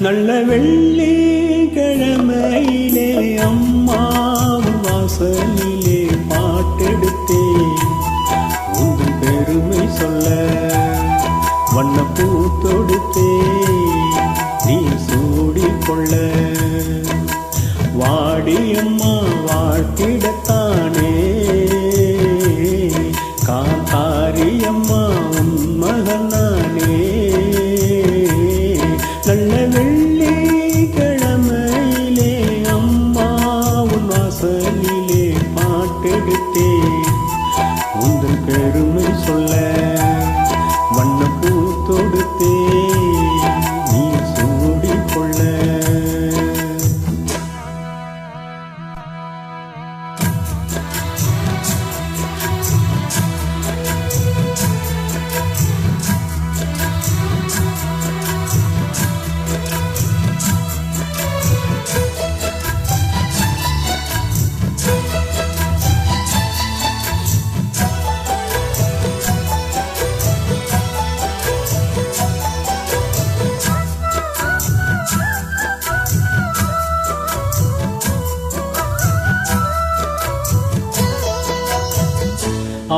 நல்ல வெள்ளி கிழமையிலே அம்மாவும் வாசலிலே பாட்டெடுத்தேன். உங்கள் பெருமை சொல்ல வண்ணப்பூ தொடுத்தேன். நீ சூடிக்கொள்ள வாடியம்மா வாழ்த்திடத்தானே. காந்தாரியம்மா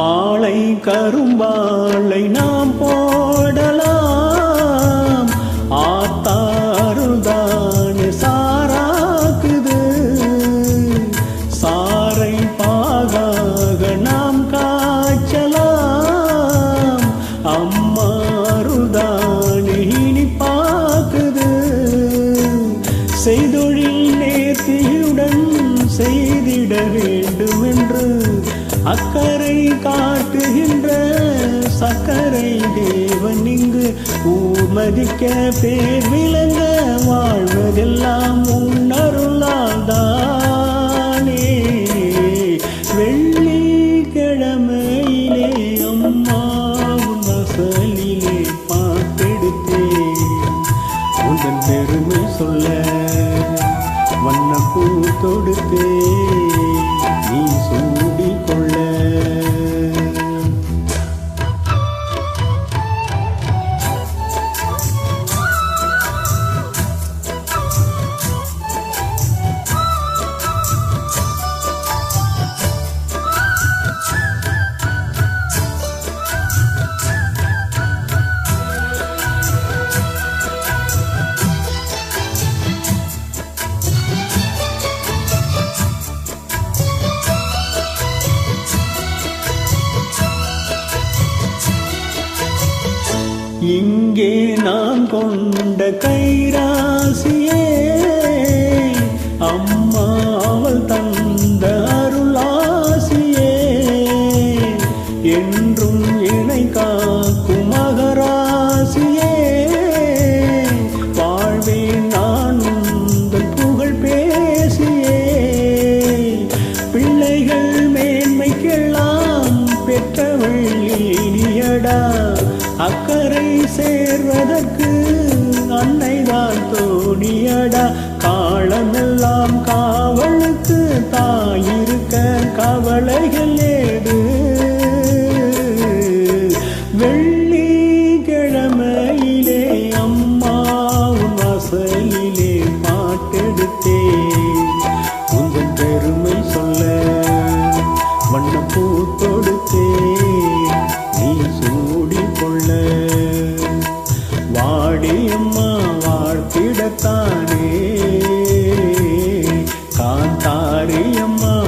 ஆளை கரும்பாளை நாம் போடலாம். அக்கறை காட்டுகின்ற சக்கரை தேவன் இங்கு. ஊமதிக்க பேர் விளங்க வாழ்வதில் இங்கே நான் கொண்ட கைராசியே அம்மா அவள் தந்த அருளாசியே என்றும் இணை காக்கும் மகராசியே தன்னை தான் தோணியடா. காலமெல்லாம் காவலுக்கு தாயிருக்க கவலைகள் வாடியம்மா வாழ்த்திடத்தானே. காந்தாரியம்மா